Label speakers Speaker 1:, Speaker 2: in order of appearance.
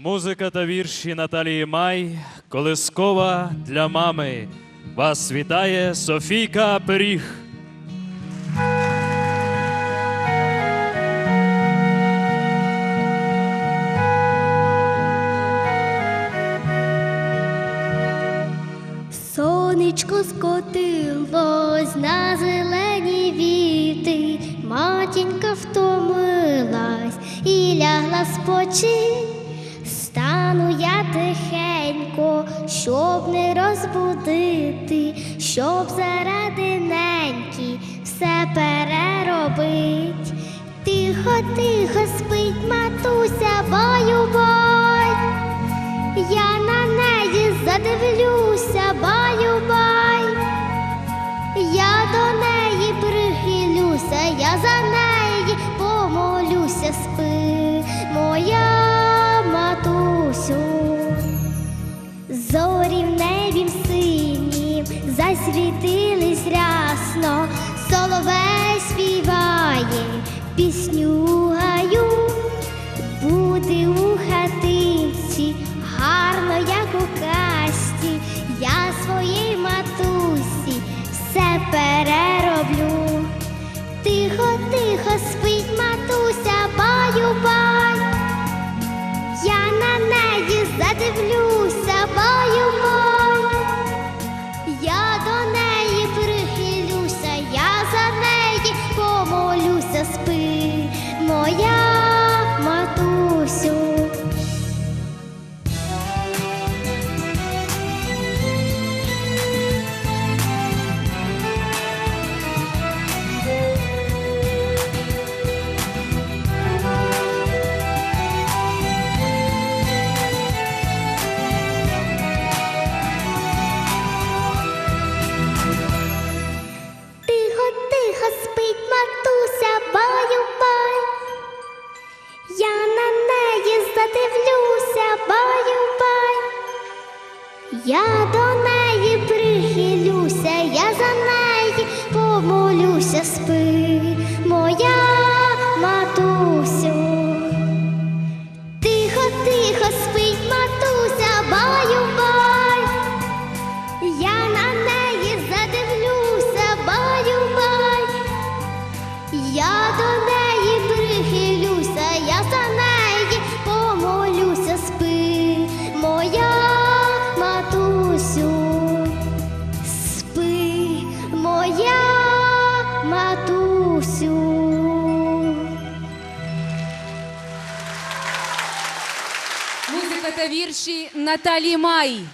Speaker 1: Музика та вірші Наталії Май, колискова для мами. Вас вітає Софійка Пиріг.
Speaker 2: Сонечко скотилось на зелені віти, матінка втомилась і лягла спочить. Стану я тихенько, щоб не розбудити, щоб заради неньки все переробить. Тихо, тихо спить Зорі в небі синім засвітились рясно, соловей співає, пісню гаю. Буде у хатинці, гарно, як у касті, я своїй матусі все перероблю. Тихо, тихо Я до неї прихилюся, я за неї помолюся, спи, моя матусю. Тихо, тихо спить матуся, баю-бай. Я на неї задивлюся, баю-бай. Я до неї прихилюся,
Speaker 3: Та вірші Наталі Май.